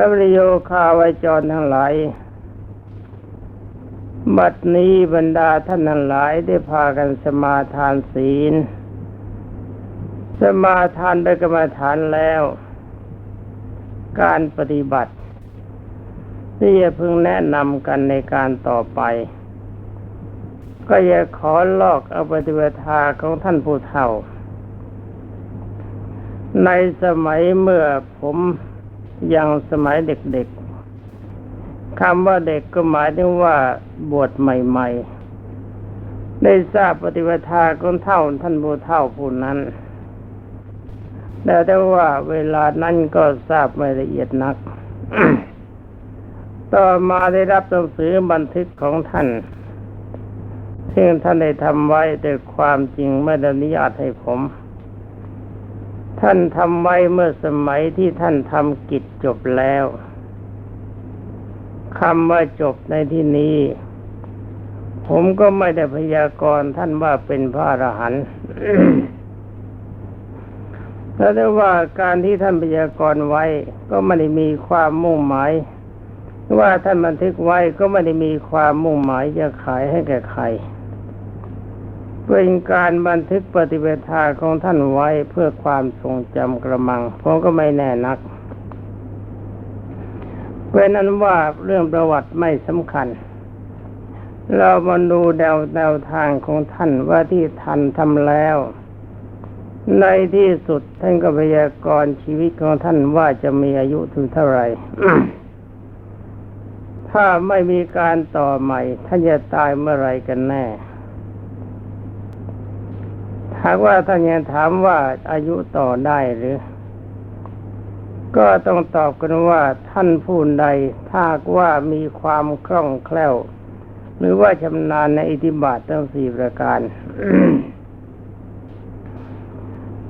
แล้วประโยคาวจรทั้งหลายบัดนี้บรรดาท่านทั้งหลายได้พากันสมาทานศีล สมาทานไปกรรมฐานแล้ว การปฏิบัติที่จะพึงแนะนำกันในการต่อไป ก็อย่าขอลอกเอาปฏิบัติของท่านผู้เฒ่า ในสมัยเมื่อผม ยังสมัยเด็กๆคำว่าเด็กก็หมายถึงว่าบวชใหม่ ๆ ได้ทราบปฏิบัติของเท่าท่านผู้เท่าผู้นั้นแต่แต่ว่าเวลานั้นก็ทราบไม่ละเอียดนัก ต่อมาได้รับหนังสือบันทึกของท่าน ซึ่งท่านได้ทำไว้แต่ความจริงไม่ได้อนุญาตให้ผม ท่านทำไว้เมื่อสมัยที่ท่านทำกิจจบแล้วคำว่าจบในที่นี้ ผมก็ไม่ได้พยากรณ์ท่านว่าเป็นพระอรหันต์แต่ได้ว่าการที่ท่านพยากรณ์ไว้ ก็ไม่ได้มีความมุ่งหมาย ว่าท่านบันทึกไว้ก็ไม่ได้มีความมุ่งหมายจะขายให้แก่ใคร เป็นการบันทึกปฏิเวทาของท่านไว้เพื่อความทรงจำกระมังผมก็ไม่แน่นัก เป็นนั้นว่าเรื่องประวัติไม่สำคัญ เรามาดูแนวแนวทางของท่านว่าที่ท่านทำแล้ว ในที่สุดท่านก็พยากรณ์ชีวิตของท่านว่าจะมีอายุถึงเท่าไหร่ถ้าไม่มีการต่อใหม่ท่านจะตายเมื่อไรกันแน่ หากว่าท่านยังถามว่าอายุต่อได้หรือ ก็ต้องตอบกันว่าท่านผู้ใดถ้าว่ามีความคล่องแคล่ว หรือว่าชำนาญในอิทธิบาททั้งสี่ประการ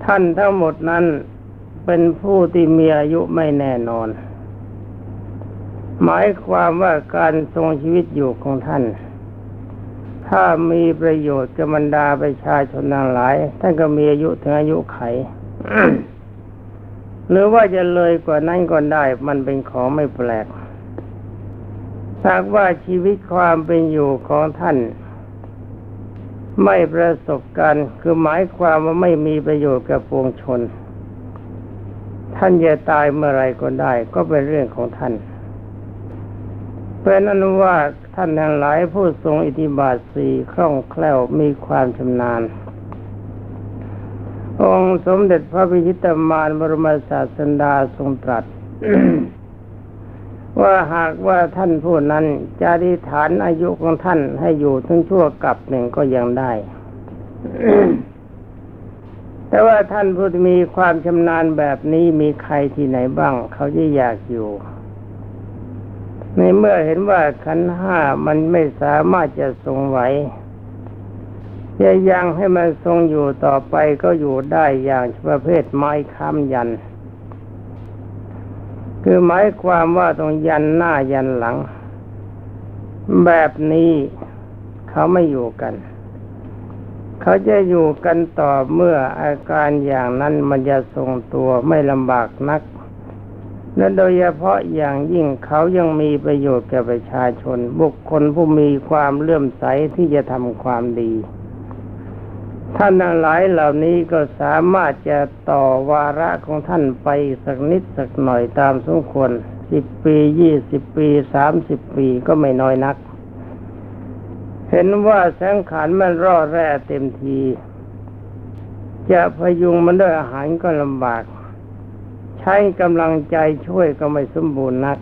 ท่านทั้งหมดนั้นเป็นผู้ที่มีอายุไม่แน่นอน หมายความว่าการทรงชีวิตอยู่ของท่าน ถ้ามีประโยชน์กับบรรดาประชาชนทั้งหลาย ท่านก็มีอายุถึงอายุไข หรือว่าจะเลยกว่านั้นก็ได้ มันเป็นของไม่แปลกหากว่าชีวิตความเป็นอยู่ของท่าน ไม่ประสบการณ์คือหมายความว่าไม่มีประโยชน์กับปวงชน ท่านจะตายเมื่อไรก็ได้ ก็เป็นเรื่องของท่านเป็นอนุว่า ท่านทั้งหลายผู้ทรงอิทธิบาทสี่คล่องแคล่วมีความชำนาญ องค์สมเด็จพระพิชิตมารบรมศาสดาทรงตรัส ว่าหากว่าท่านผู้นั้นจะอธิษฐานอายุของท่านให้อยู่ถึงชั่วกับหนึ่งก็ยังได้ แต่ว่าท่านผู้มีความชำนาญแบบนี้มีใครที่ไหนบ้าง เขาจะอยากอยู่ ในเมื่อเห็นว่าขันห้ามันไม่สามารถจะทรงไหวจะยังให้มันทรงอยู่ต่อไปก็อยู่ได้อย่างประเภทไม้ค้ำยัน คือหมายความว่าตรงยันหน้ายันหลัง แบบนี้เขาไม่อยู่กัน เขาจะอยู่กันต่อเมื่ออาการอย่างนั้นมันจะทรงตัวไม่ลำบากนัก และโดยเฉพาะอย่างยิ่งเขายังมีประโยชน์แก่ประชาชน บุคคลผู้มีความเลื่อมใสที่จะทำความดี ท่านทั้งหลายเหล่านี้ก็สามารถจะต่อวาระของท่านไปสักนิดสักหน่อยตามสมควรสิบปียี่สิบปีสามสิบปีก็ไม่น้อยนัก เห็นว่าแสงขารมันร่อแร่เต็มที จะพยุงมันด้วยอาหารก็ลำบาก ใช้กำลังใจช่วยก็ไม่สมบูรณ์นัก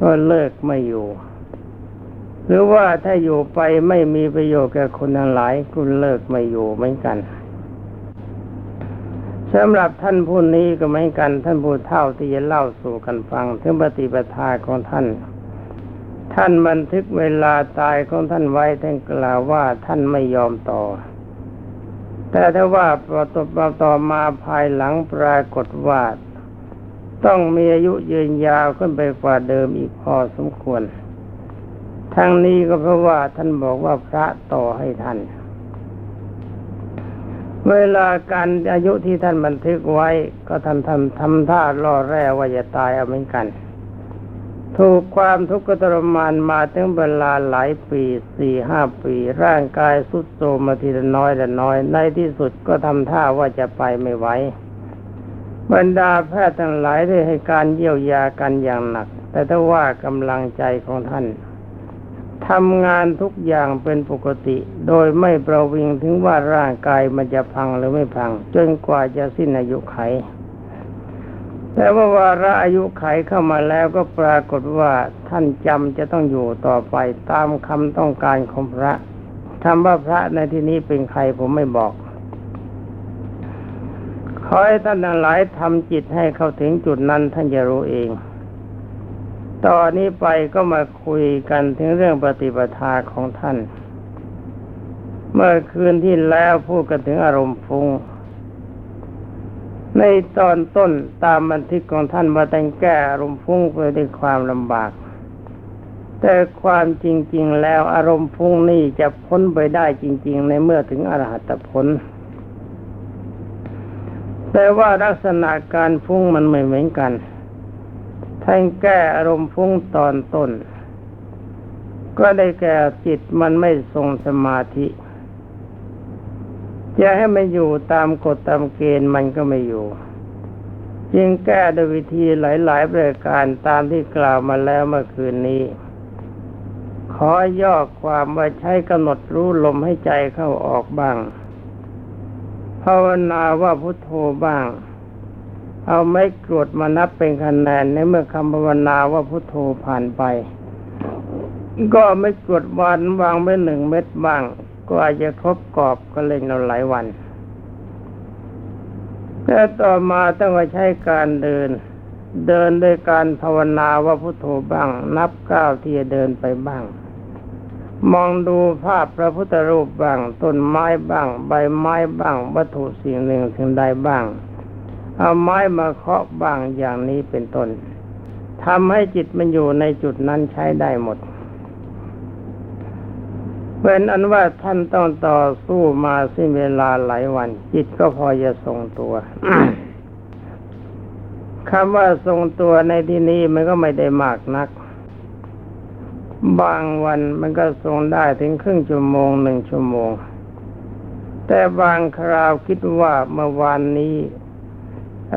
ก็เลิกไม่อยู่ หรือว่าถ้าอยู่ไปไม่มีประโยชน์แก่คนทั้งหลายก็เลิกไม่อยู่เหมือนกันสำหรับท่านผู้นี้ก็เหมือนกัน ท่านผู้เท่าที่จะเล่าสู่กันฟัง ถึงปฏิปทาของท่าน ท่านบันทึกเวลาตายของท่านไว้ท่านกล่าวว่าท่านไม่ยอมต่อ แต่ถ้าว่าประตบต่อมาภายหลังปรากฏว่าต้องมีอายุยืนยาวขึ้นไปกว่าเดิมอีกพอสมควร ทั้งนี้ก็เพราะว่าท่านบอกว่าพระต่อให้ท่าน เวลาการอายุที่ท่านบันทึกไว้ ก็ท่านทำทำท่าล่อแร่ว่าจะตายเอาเหมือนกัน ถูกความทุกข์ทรมานมาถึงเวลาหลายปีสี่ห้าปี ร่างกายสุดโทรมาทีละน้อยละน้อย ในที่สุดก็ทำท่าว่าจะไปไม่ไหวบรรดาแพทย์ทั้งหลายได้ให้การเยียวยากันอย่างหนัก แต่ถ้าว่ากำลังใจของท่านทำงานทุกอย่างเป็นปกติ โดยไม่ประวิงถึงว่าร่างกายมันจะพังหรือไม่พัง จนกว่าจะสิ้นอายุไข แต่ว่าวาระอายุไขเข้ามาแล้วก็ปรากฏว่าท่านจำจะต้องอยู่ต่อไปตามคำต้องการของพระคำว่าพระในที่นี้เป็นใครผมไม่บอกขอให้ท่านทั้งหลายทำจิตให้เข้าถึงจุดนั้นท่านจะรู้เอง ตอนนี้ไปก็มาคุยกันถึงเรื่องปฏิปทาของท่าน เมื่อคืนที่แล้วพูดกันถึงอารมณ์ฟุง้ง ในตอนต้นตามบันทึกของท่านว่าแต่งแก้อารมณ์ฟุ้งไปด้วยความลำบาก แต่ความจริง ๆ แล้วอารมณ์ฟุ้งนี่จะพ้นไปได้จริง ๆ ในเมื่อถึงอรหัตผล แต่ว่าลักษณะการฟุ้งมันไม่เหมือนกันท่านแก้อารมณ์ฟุ้งตอนต้น ก็ได้แก่จิตมันไม่ทรงสมาธิ จะให้มันอยู่ตามกฎตามเกณฑ์มันก็ไม่อยู่ จึงแก้โดยวิธีหลายๆประการตามที่กล่าวมาแล้วเมื่อคืนนี้ ขอย่อความว่าใช้กำหนดรู้ลมให้ใจเข้าออกบ้าง ภาวนาว่าพุทโธบ้าง เอาไม่กรวดมานับเป็นคะแนนในเมื่อคำภาวนาว่าพุทโธผ่านไปก็ไม่กรวดวานวางไว้หนึ่งเม็ดบ้าง ก็อาจจะครบกรอบก็เล่นเราหลายวันแต่ต่อมาต้องมาใช้การเดิน เดินด้วยการภาวนาว่าพุทโธบ้าง นับก้าวที่จะเดินไปบ้าง มองดูภาพพระพุทธรูปบ้าง ต้นไม้บ้าง ใบไม้บ้าง วัตถุสิ่งหนึ่งสิ่งใดบ้าง เอาไม้มาเคาะบ้างอย่างนี้เป็นต้นทำให้จิตมันอยู่ในจุดนั้นใช้ได้หมด เป็นอันว่าท่านต้องต่อสู้มาสิ้นเวลาหลายวัน จิตก็พอจะทรงตัวคำว่าทรงตัวในที่นี้มันก็ไม่ได้มากนัก บางวันมันก็ทรงได้ถึงครึ่งชั่วโมงหนึ่งชั่วโมง แต่บางคราวคิดว่าเมื่อวานนี้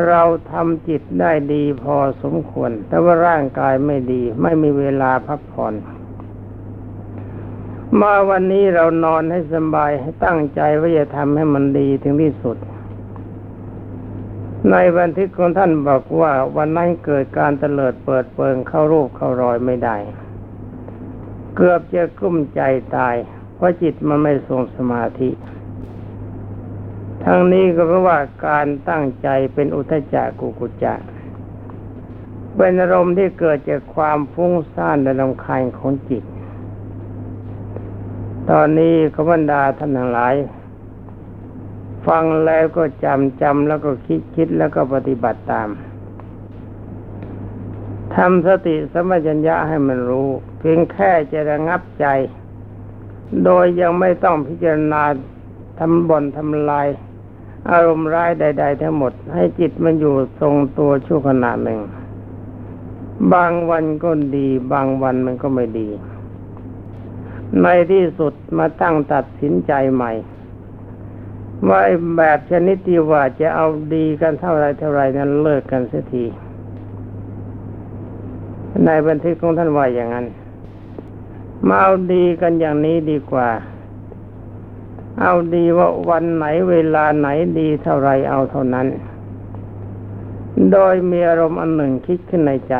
เราทำจิตได้ดีพอสมควร แต่ว่าร่างกายไม่ดี ไม่มีเวลาพักผ่อน มาวันนี้เรานอนให้สบายให้ตั้งใจว่าจะทำให้มันดีถึงที่สุด ในบันทึกของท่านบอกว่าวันนั้นเกิดการเตลิดเปิดเปิงเข้ารูปเข้ารอยไม่ได้ เกือบจะกลุ้มใจตาย เพราะจิตมันไม่ทรงสมาธิ ทั้งนี้ก็เพราะว่าการตั้งใจเป็นอุทจักกุกุจจะเป็นอารมณ์ที่เกิดจากความฟุ้งซ่านและลำคาญของจิต ตอนนี้ขบรรดาท่านทั้งหลาย ฟังแล้วก็จำจำแล้วก็คิดคิดแล้วก็ปฏิบัติตามทำสติสมัญญะให้มันรู้ เพียงแค่จะระงับใจ โดยยังไม่ต้องพิจารณาทำบ่นทำลาย อารมณ์ร้ายใด ๆ ทั้งหมด ให้จิตมันอยู่ทรงตัวชั่วขณะหนึ่ง บางวันก็ดี บางวันมันก็ไม่ดี ในที่สุดมาตั้งตัดสินใจใหม่ว่าไอ้แบบชนิดที่ว่าจะเอาดีกันเท่าไรเท่าไรนั้นเลิกกันเสียที ในบันทึกของท่านว่าอย่างนั้น มาเอาดีกันอย่างนี้ดีกว่า เอาดีว่าวันไหนเวลาไหนดีเท่าไรเอาเท่านั้น โดยมีอารมณ์อันหนึ่งคิดขึ้นในใจ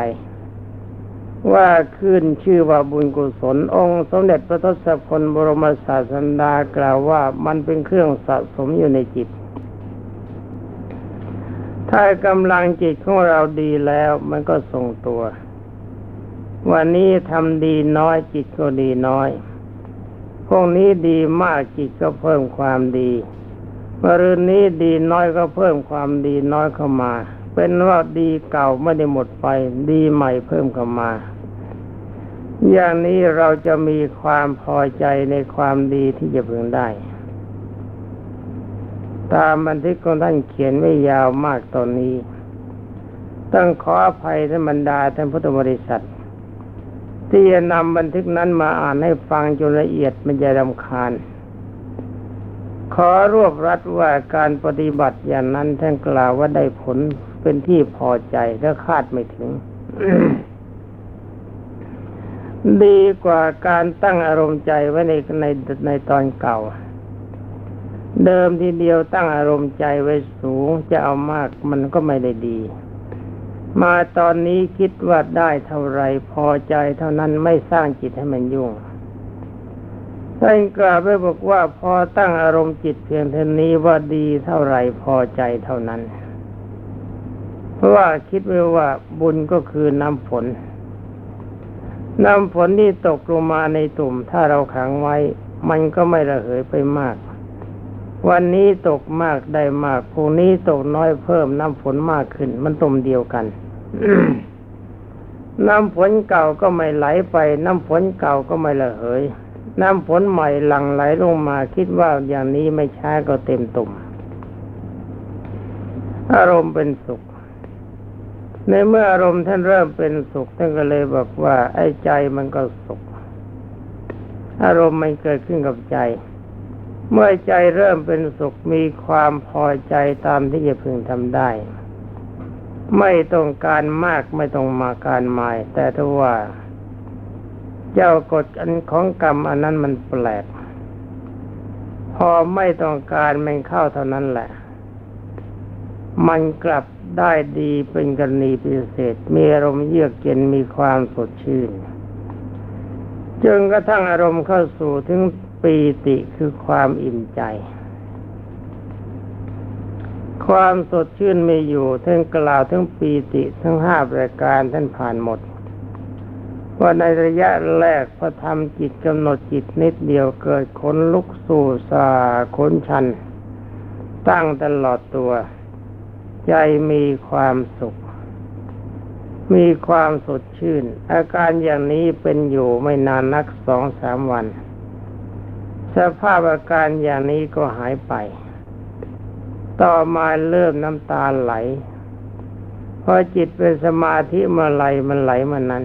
ว่าขึ้นชื่อว่าบุญกุศล องค์สมเด็จพระทศพลบรมศาสดากล่าวว่ามันเป็นเครื่องสะสมอยู่ในจิต ถ้ากำลังจิตของเราดีแล้วมันก็ทรงตัว วันนี้ทำดีน้อยจิตก็ดีน้อยพวกนี้ดีมากจิตก็เพิ่มความดีมรืนนี้ดีน้อยก็เพิ่มความดีน้อยเข้ามา เป็นว่าดีเก่าไม่ได้หมดไป ดีใหม่เพิ่มเข้ามา อย่างนี้เราจะมีความพอใจในความดีที่จะพึงได้ ตามบันทึกของท่านเขียนไว้ยาวมากตอนนี้ ต้องขออภัยท่านบรรดาท่านพุทธบริษัท ที่จะนำบันทึกนั้นมาอ่านให้ฟังจนละเอียดมันจะรำคาญ ขอรวบรัดว่าการปฏิบัติอย่างนั้นท่านกล่าวว่าได้ผลเป็นที่พอใจและคาดไม่ถึง ดีกว่าการตั้งอารมณ์ใจไว้ในในในตอนเก่า เดิมทีเดียวตั้งอารมณ์ใจไว้สูงจะเอามากมันก็ไม่ได้ดี มาตอนนี้คิดว่าได้เท่าไรพอใจเท่านั้นไม่สร้างจิตให้มันยุ่งท่านกล่าวไว้บอกว่าพอตั้งอารมณ์จิตเพียงเท่านี้ว่าดีเท่าไรพอใจเท่านั้น เพราะว่าคิดไว้ว่าบุญก็คือน้ำฝน น้ำฝนที่ตกลงมาในตุ่ม ถ้าเราขังไว้ มันก็ไม่ระเหยไปมาก วันนี้ตกมากได้มากพรุ่งนี้ตกน้อยเพิ่มน้ำฝนมากขึ้น มันตุ่มเดียวกันน้ำฝนเก่าก็ไม่ไหลไป น้ำฝนเก่าก็ไม่ระเหย น้ำฝนใหม่หลั่งไหลลงมาคิดว่าอย่างนี้ไม่ช้าก็เต็มตุ่มอารมณ์เป็นสุข ในเมื่ออารมณ์ท่านเริ่มเป็นสุขท่านก็เลยบอกว่า ไอ้ใจมันก็สุข อารมณ์มันเกิดขึ้นกับใจ เมื่อใจเริ่มเป็นสุขมีความพอใจตามที่จะพึงทำได้ ไม่ต้องการมากไม่ต้องมาการหมาย แต่ถ้าว่า เจ้ากฎอันของกรรมอันนั้นมันแปลก พอไม่ต้องการมันเข้าเท่านั้นแหละ มันกลับได้ดีเป็นกรณีพิเศษ มีอารมณ์เยือกเย็นมีความสดชื่นจนกระทั่งอารมณ์เข้าสู่ถึงปีติคือความอิ่มใจ ความสดชื่นไม่อยู่ท่านกล่าวทั้งปีติทั้งห้าประการท่านผ่านหมดว่าในระยะแรกพอทำจิตกำหนดจิตนิดเดียวเกิดขนลุกสู่สาขนชัน ตั้งตลอดตัว ใจมีความสุข มีความสดชื่น อาการอย่างนี้เป็นอยู่ไม่นานนักสองสามวัน สภาพอาการอย่างนี้ก็หายไป ต่อมาเริ่มน้ำตาไหลพอจิตเป็นสมาธิเมื่อไหลมันไหลมานั้น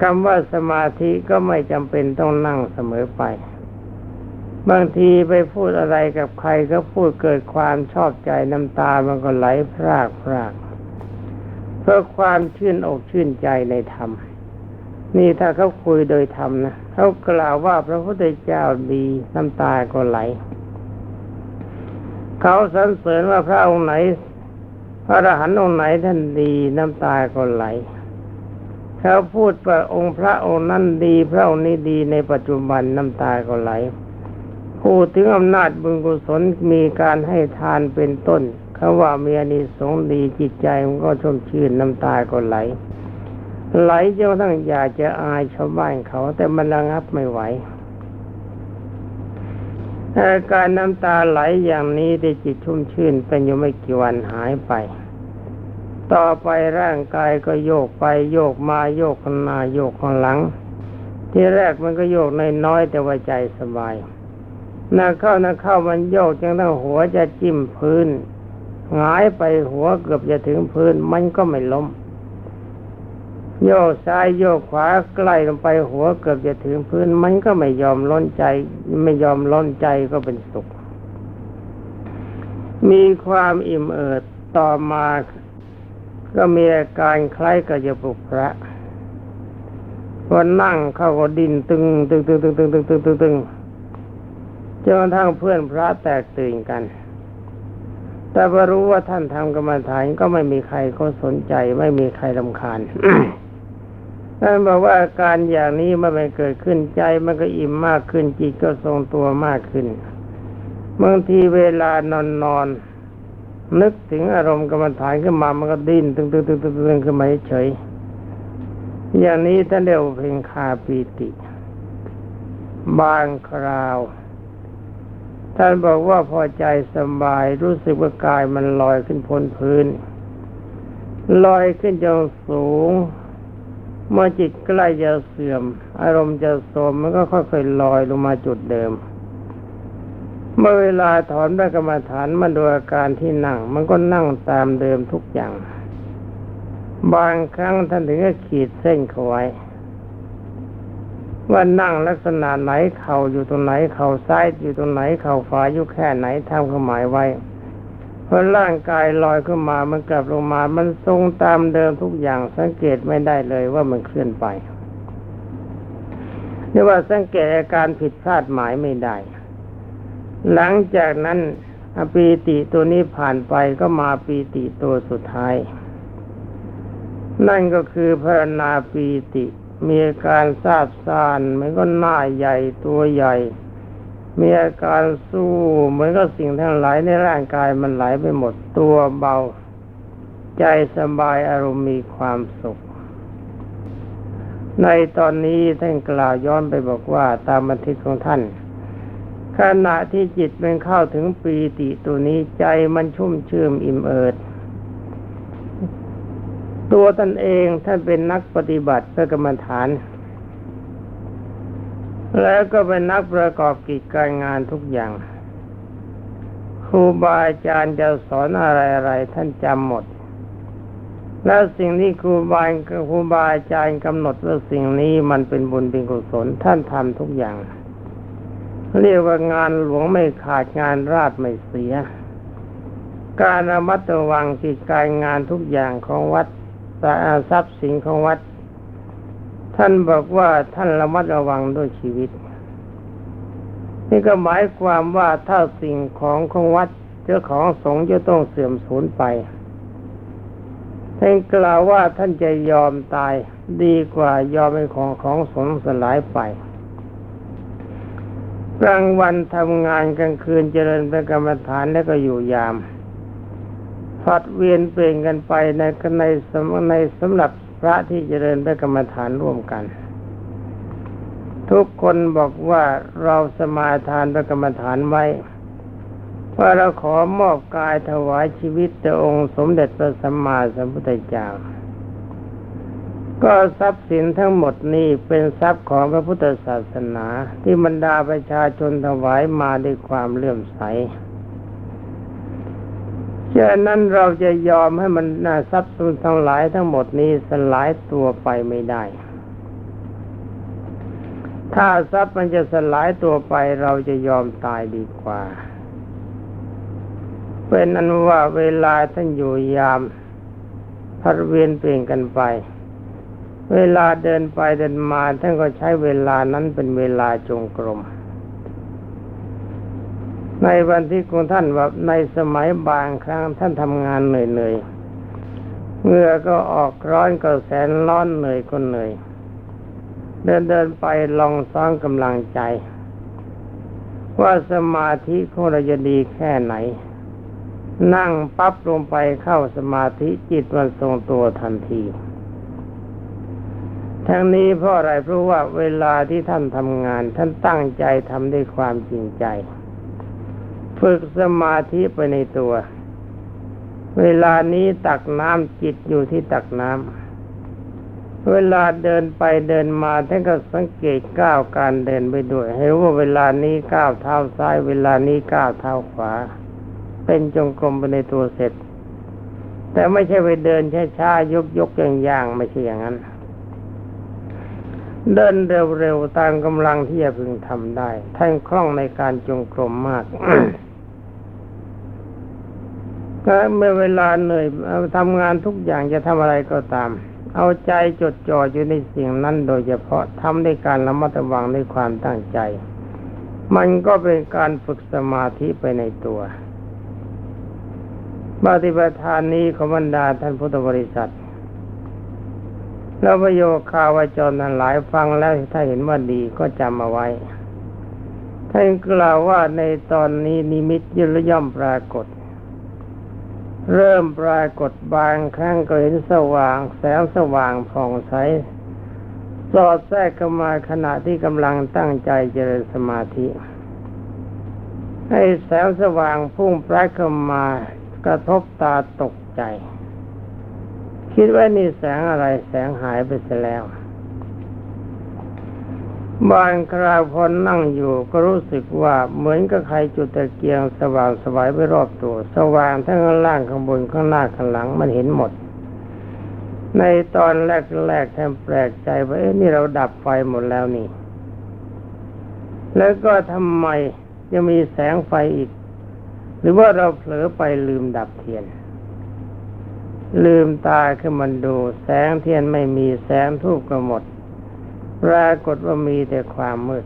คำว่าสมาธิก็ไม่จำเป็นต้องนั่งเสมอไป บางทีไปพูดอะไรกับใครก็พูดเกิดความชอบใจน้ำตามันก็ไหลพรากพรากเพื่อความชื่นอกชื่นใจในธรรม นี่ถ้าเขาคุยโดยธรรมนะเขากล่าวว่าพระพุทธเจ้าดีน้ำตาก็ไหล เขาสรรเสริญว่าพระองค์ไหน พระอรหันต์องค์ไหนท่านดีน้ำตาก็ไหลเขาพูดว่าองค์พระองค์นั้นดี พระองค์นี้ดีในปัจจุบันน้ำตาก็ไหล พูดถึงอำนาจบุญกุศลมีการให้ทานเป็นต้นเขาว่ามีอานิสงส์ดีจิตใจมันก็ชุ่มชื่นน้ำตาก็ไหล ไหลจนทั้งอยากจะอายชาวบ้านเขา แต่มันระงับไม่ไหวอาการน้ำตาไหลอย่างนี้ได้จิตชุ่มชื่นเป็นอยู่ไม่กี่วันหายไป ต่อไปร่างกายก็โยกไปโยกมาโยกข้างหน้าโยกข้างหลัง ที่แรกมันก็โยกน้อยๆแต่ว่าใจสบาย น่าเข้าน่าเข้ามันโยกจนทั้งหัวจะจิ้มพื้นหงายไปหัวเกือบจะถึงพื้นมันก็ไม่ล้ม โยกซ้ายโยกขวาใกล้ลงไปหัวเกือบจะถึงพื้น มันก็ไม่ยอมล้นใจ ไม่ยอมล้นใจก็เป็นสุข มีความอิ่มเอิบต่อมาก็มีอาการคล้ายกับจะปลุกพระพอนั่งเข้าก็ดินตึงตึงตึงตึงตึงตึงตึงตึงตึง จนกระทั่งเพื่อนพระแตกตื่นกัน แต่พอรู้ว่าท่านทำกรรมฐานก็ไม่มีใครเขาสนใจ ไม่มีใครลำคาญท่านบอกว่าอาการอย่างนี้เมื่อมันเกิดขึ้นใจมันก็อิ่มมากขึ้นจิตก็ทรงตัวมากขึ้นบางทีเวลานอนนอนนึกถึงอารมณ์กรรมฐานขึ้นมามันก็ดิ้นตึงตึงตึงตึงตึงขึ้นมาเฉยอย่างนี้ท่านเรียกว่าเพ่งคาปีติ บางคราว ท่านบอกว่าพอใจสบายรู้สึกว่ากายมันลอยขึ้นพ้นพื้น ลอยขึ้นจนสูง เมื่อจิตใกล้จะเสื่อม อารมณ์จะโทรมมันก็ค่อยๆลอยลงมาจุดเดิม เมื่อเวลาถอนพระกรรมฐานมาดูอาการที่นั่ง มันก็นั่งตามเดิมทุกอย่าง บางครั้งท่านถึงก็ขีดเส้นเขาไว้ ว่านั่งลักษณะไหนเข่าอยู่ตรงไหนเข่าซ้ายอยู่ตรงไหนเข่าขวาอยู่แค่ไหนทำความหมายไว้เพอร่างกายลอยขึ้นมามันกลับลงมา มันทรงตามเดิมทุกอย่างสังเกตไม่ได้เลยว่ามันเคลื่อนไปเรียกว่าสังเกตอาการผิดพลาดหมายไม่ได้ หลังจากนั้นอปีติตัวนี้ผ่านไปก็มาปีติตัวสุดท้าย นั่นก็คือพระนาปีติ มีอาการซาบซ่านเหมือนก็หน้าใหญ่ตัวใหญ่ มีอาการสู้เหมือนกับสิ่งทั้งหลายในร่างกายมันไหลไปหมดตัวเบา ใจสบายอารมณ์มีความสุข ในตอนนี้ท่านกล่าวย้อนไปบอกว่าตามบันทึกของท่าน ขณะที่จิตเป็นเข้าถึงปีติตัวนี้ใจมันชุ่มชื่มอิ่มเอิบ ตัวตนเองท่านเป็นนักปฏิบัติเพื่อกรรมฐาน แล้วก็เป็นนักประกอบกิจการงานทุกอย่าง ครูบาอาจารย์จะสอนอะไรอะไรท่านจำหมด แล้วสิ่งที่ครูบาครูบาอาจารย์กำหนดว่าสิ่งนี้มันเป็นบุญเป็นกุศลท่านทำทุกอย่าง เรียกว่างานหลวงไม่ขาดงานราดไม่เสีย การระมัดระวังกิจการงานทุกอย่างของวัด ทรัพย์สินของวัด ท่านบอกว่าท่านระมัดระวังด้วยชีวิต นี่ก็หมายความว่าถ้าสิ่งของของวัดเจ้าของสงฆ์จะต้องเสื่อมสูญไปท่านกล่าวว่าท่านจะยอมตายดีกว่ายอมเป็นของของสงฆ์สลายไปกลางวันทำงานกลางคืนเจริญเป็นกรรมฐานแล้วก็อยู่ยาม ผัดเวียนเปลี่ยนกันไปในในสมในสำหรับพระที่เจริญเป็นกรรมฐานร่วมกัน ทุกคนบอกว่าเราสมาทานเป็นกรรมฐานไว้ว่าเราขอมอบกายถวายชีวิตต่อองค์สมเด็จพระสัมมาสัมพุทธเจ้าก็ทรัพย์สินทั้งหมดนี้เป็นทรัพย์ของพระพุทธศาสนาที่บรรดาประชาชนถวายมาด้วยความเลื่อมใส ฉะนั้นเราจะยอมให้มันนาทรัพย์สินทั้งหลายทั้งหมดนี้สลายตัวไปไม่ได้ ถ้าทรัพย์มันจะสลายตัวไปเราจะยอมตายดีกว่าเป็นอันว่าเวลาท่านอยู่ยามพัดเวียนเปลี่ยนกันไป เวลาเดินไปเดินมาท่านก็ใช้เวลานั้นเป็นเวลาจงกรม ในวันที่ของท่านว่าในสมัยบางครั้งท่านทำงานเหนื่อยๆเหงื่อก็ออกร้อนก็แสนร้อนเหนื่อยก็เหนื่อย เดินเดินไปลองซ้อนกำลังใจ ว่าสมาธิของเราจะดีแค่ไหน นั่งปั๊บลงไปเข้าสมาธิจิตมันทรงตัวทันทีทั้งนี้เพราะอะไรเพราะว่าเวลาที่ท่านทำงาน ท่านตั้งใจทำด้วยความจริงใจ ฝึกสมาธิไปในตัว เวลานี้ตักน้ำจิตอยู่ที่ตักน้ำเวลาเดินไปเดินมาท่านก็สังเกตก้าวการเดินไปด้วยเห็นว่าเวลานี้ก้าวเท้าซ้าย เวลานี้ก้าวเท้าขวา เป็นจงกรมไปในตัวเสร็จ แต่ไม่ใช่ไปเดินช้าๆยกๆย่างๆไม่ใช่อย่างนั้น เดินเร็วๆตามกำลังที่จะพึงทำได้ ท่านคล่องในการจงกรมมาก เมื่อเวลาเหนื่อยทำงานทุกอย่างจะทำอะไรก็ตาม เอาใจจดจ่ออยู่ในสิ่งนั้นโดยเฉพาะทำในการระมัดระวังในความตั้งใจ มันก็เป็นการฝึกสมาธิไปในตัวปฏิบัติทานนี้ขบันดาท่านพุทธบริษัทแล้วประโยคข่าวจรนั้นหลายฟังแล้วถ้าเห็นว่าดีก็จำเอาไว้ท่านกล่าวว่าในตอนนี้นิมิตย่ย่อมปรากฏ เริ่มปรากฏบางครั้งก็เห็นสว่าง แสงสว่างผ่องใส สอดแทรกเข้ามาขณะที่กำลังตั้งใจเจริญสมาธิ ให้แสงสว่างพุ่งปรากเข้ามากระทบตาตกใจ คิดว่านี่แสงอะไรแสงหายไปเสียแล้ว บางคราวพอนั่งอยู่ก็รู้สึกว่าเหมือนกับใครจุดตะเกียงสว่างสวายไปรอบตัว สว่างทั้งข้างล่างข้างบนข้างหน้าข้างหลังมันเห็นหมด ในตอนแรกๆแทบแปลกใจว่าเอ๊ะนี่เราดับไฟหมดแล้วนี่ แล้วก็ทำไมยังมีแสงไฟอีก หรือว่าเราเผลอไปลืมดับเทียน ลืมตาขึ้นมาดู แสงเทียนไม่มีแสงทูบก็หมด ปรากฏว่ามีแต่ความมืด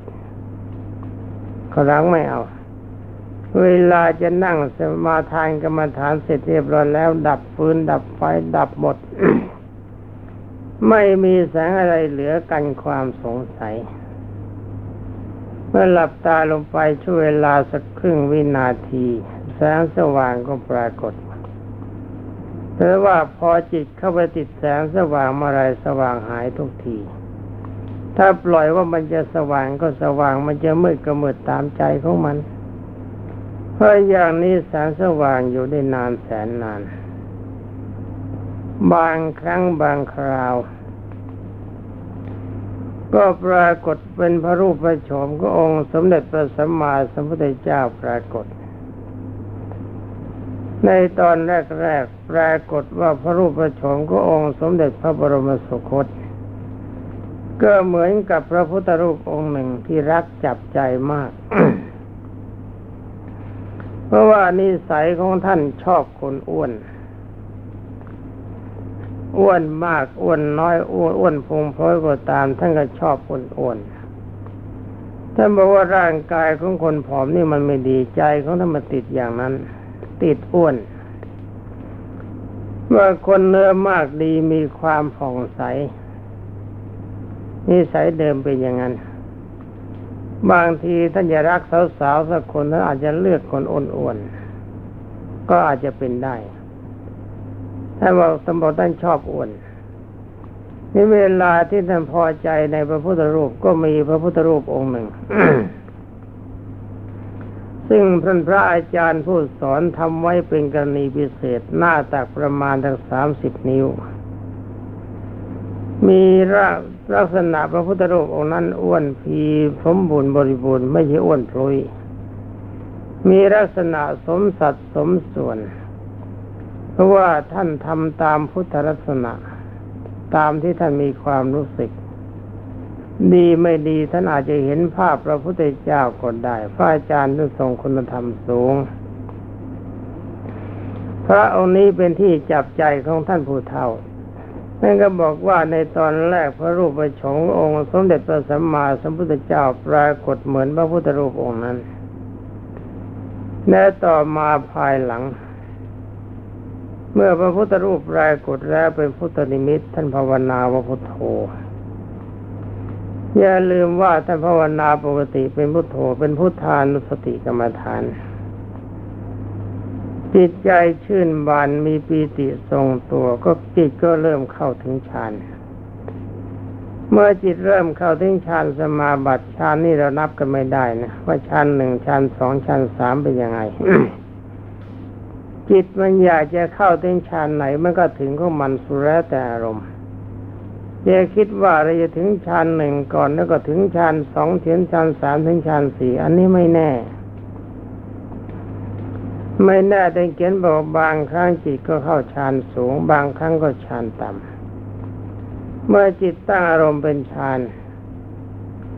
ขลังไม่เอา เวลาจะนั่งสมาทานกรรมฐานเสร็จเรียบร้อยแล้ว ดับฟืนดับไฟดับหมด ไม่มีแสงอะไรเหลือกันความสงสัย เมื่อหลับตาลงไปช่วยเวลาสักครึ่งวินาที แสงสว่างก็ปรากฏแต่ว่าพอจิตเข้าไปติดแสงสว่างเมื่อไรสว่างหายทุกที ถ้าปล่อยว่ามันจะสว่างก็สว่าง มันจะมืดก็มืดตามใจของมัน เพราะอย่างนี้แสงสว่างอยู่ได้นานแสนนาน บางครั้งบางคราว ก็ปรากฏเป็นพระรูปพระโฉมก็องค์สมเด็จพระสัมมาสัมพุทธเจ้าปรากฏ ในตอนแรกๆปรากฏว่าพระรูปพระโฉมก็องค์สมเด็จพระบรมสุคต ก็เหมือนกับพระพุทธรูปองค์หนึ่งที่รักจับใจมาก เพราะว่านิสัยของท่านชอบคนอ้วน อ้วนมากอ้วนน้อยอ้วนอ้วนพุงพลอยก็ตาม ท่านก็ชอบคนอ้วนท่านบอกว่าร่างกายของคนผอมนี่มันไม่ดีใจของท่านมาติดอย่างนั้น ติดอ้วนเมื่อคนเนื้อมากดีมีความผ่องใส นิสัยเดิมเป็นอย่างนั้น บางทีท่านจะรักสาวๆสักคนท่านอาจจะเลือกคนอ้วนๆก็อาจจะเป็นได้ท่านบอกท่านบอกท่านชอบอ้วนนี่เวลาที่ท่านพอใจในพระพุทธรูปก็มีพระพุทธรูปองค์หนึ่ง ซึ่งท่านพระอาจารย์ผู้สอนทำไว้เป็นกรณีพิเศษหน้าตักประมาณทั้งสามสิบนิ้ว มีร่าง ลักษณะพระพุทธรูปองค์นั้นอ้วนพีสมบูรณ์บริบูรณ์ไม่ใช่อ้วนพลุยมีลักษณะสมสัดสมส่วน เพราะว่าท่านทำตามพุทธลักษณะ ตามที่ท่านมีความรู้สึก ดีไม่ดีท่านอาจจะเห็นภาพพระพุทธเจ้าก็ได้พระอาจารย์ท่ทรงคุณธรรมสูง พระองค์นี้เป็นที่จับใจของท่านผู้เฒ่า นั่นก็บอกว่าในตอนแรกพระรูปประชงองค์ สมเด็จพระสัมมาสัมพุทธเจ้าปรากฏเหมือนพระพุทธรูปองค์นั้นและต่อมาภายหลัง เมื่อพระพุทธรูปปรากฏแล้วเป็นพุทธนิมิต ท่านภาวนาว่าพุทโธอย่าลืมว่าท่านภาวนาปกติเป็นพุทโธเป็นพุทธานุสติกรรมฐาน จิตใจชื่นบานมีปีติทรงตัวก็จิตก็เริ่มเข้าถึงฌานเมื่อจิตเริ่มเข้าถึงฌานสมาบัติฌานนี่เรานับกันไม่ได้นะว่าฌานหนึ่งฌานสองฌานสามเป็นยังไง จิตมันอยากจะเข้าถึงฌานไหนมันก็ถึงของมันสุดแล้วแต่อารมณ์จะคิดว่าเราจะถึงฌานหนึ่งก่อนแล้วก็ถึงฌานสองถึงฌานสามถึงฌานสี่อันนี้ไม่แน่ ไม่แน่แต่เขียนบอกบางครั้งจิตก็เข้าฌานสูง บางครั้งก็ฌานต่ำ เมื่อจิตตั้งอารมณ์เป็นฌาน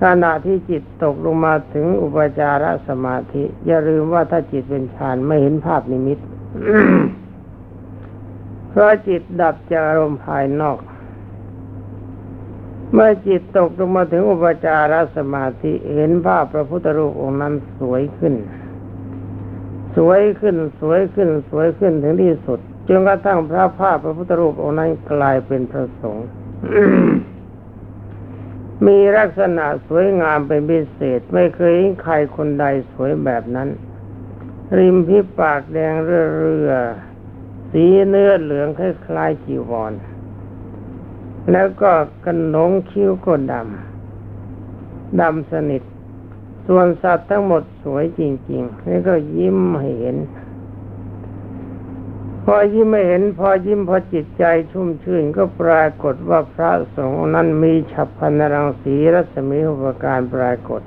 ขณะที่จิตตกลงมาถึงอุปจารสมาธิ อย่าลืมว่าถ้าจิตเป็นฌานไม่เห็นภาพนิมิต เพราะจิตดับจากอารมณ์ภายนอก เมื่อจิตตกลงมาถึงอุปจารสมาธิเห็นภาพพระพุทธรูปองค์นั้นสวยขึ้น สวยขึ้นสวยขึ้นสวยขึ้นถึงที่สุดจนกระทั่งพระภาพพระพุทธรูปองค์นั้นกลายเป็นพระสงฆ์มีลักษณะสวยงามเป็นพิเศษ ไม่เคยเห็นใครคนใดสวยแบบนั้น ริมพิปากแดงเรื่อๆสีเนื้อเหลืองคล้ายๆจีวร แล้วก็กระนงคิ้วก็ดำดำสนิท ส่วนสัตว์ทั้งหมดสวยจริงๆ แล้วก็ยิ้มให้เห็น พอยิ้มไม่เห็น พอยิ้มพอจิตใจชุ่มชื่นก็ปรากฏว่าพระสงฆ์นั้นมีฉับพันรังสีรัศมีอุปการปรากฏ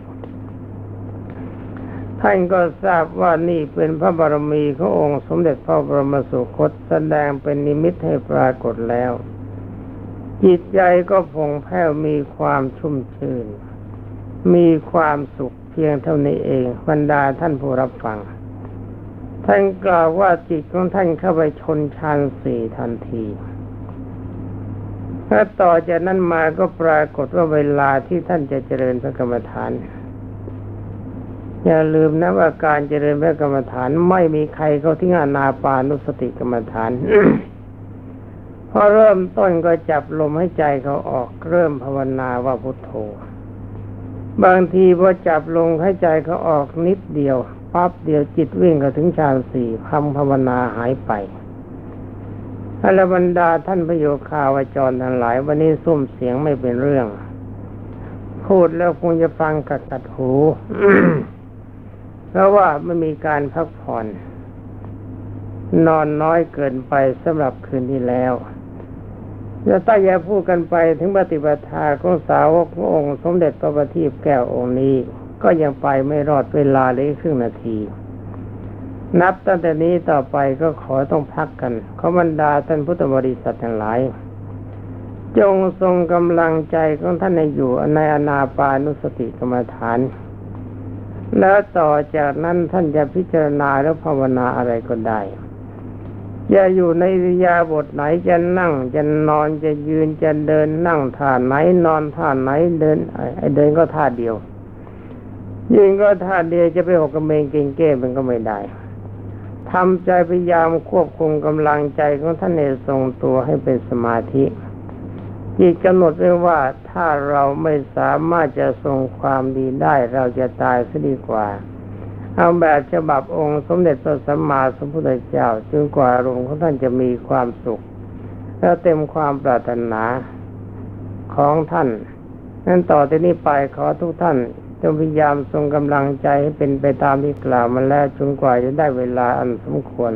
ท่านก็ทราบว่านี่เป็นพระบารมีขององค์สมเด็จพระบรมสุคตแสดงเป็นนิมิตให้ปรากฏแล้ว จิตใจก็ผ่องแผ้วมีความชุ่มชื่นมีความสุข พียงเท่านี้เองบรรดาท่านผู้รับฟัง ท่านกล่าวว่าจิตของท่านเข้าไปชนฌานสี่ทันทีถ้าต่อจากนั้นมาก็ปรากฏว่าเวลาที่ท่านจะเจริญพระกรรมฐาน อย่าลืมนะว่าการเจริญพระกรรมฐานไม่มีใครเขาทิ้งอานาปานุสติกรรมฐานพอเริ่มต้นก็จับลมให้ใจเขาออกเริ่มภาวนาว่าพุทโธ บางทีพอจับลมให้ใจเขาออกนิดเดียวปั๊บเดียวจิตวิ่งก็ถึงฌานสี่คำภาวนาหายไปอรบรรดาท่านประโยคาวจรทั้งหลาย วันนี้ส้มเสียงไม่เป็นเรื่อง พูดแล้วคงจะฟังกัดกัดหูเพราะว่าไม่มีการพักผ่อน นอนน้อยเกินไปสำหรับคืนที่แล้ว จะต้อย่าพูดกันไปถึงปฏิบัติทาของสาวกขององค์ สมเด็จพระบัณฑิตแก้วองค์นี้ ก็ยังไปไม่รอดเวลาเลยครึ่งนาที นับตั้งแต่นี้ต่อไปก็ขอต้องพักกันขอบรรดาท่านพุทธบริษัททั้งหลาย จงทรงกำลังใจของท่านในอยู่ในอนาปานุสติกรรมฐาน แล้วต่อจากนั้นท่านจะพิจารณาแล้วภาวนาอะไรก็ได้ จะอยู่ในอิริยาบทไหนจะนั่งจะนอนจะยืนจะเดินนั่งท่าไหนนอนท่าไหนเดินไอเดินก็ท่าเดียว ยืนก็ท่าเดียวจะไปหกกระเมงเก่งเก้มันก็ไม่ได้ทำใจพยายามควบคุมกำลังใจของท่านในทรงตัวให้เป็นสมาธิจิตกำหนดไว้ว่าถ้าเราไม่สามารถจะทรงความดีได้เราจะตายซะดีกว่า เอาแบบฉบับองค์สมเด็จพระสัมมาสัมพุทธเจ้าจนกว่าลงของท่านจะมีความสุข และเต็มความปรารถนาของท่าน นั้นต่อที่นี้ไปขอทุกท่านจงพยายามทรงกำลังใจให้เป็นไปตามที่กล่าวมาแล้วจนกว่าจะได้เวลาอันสมควร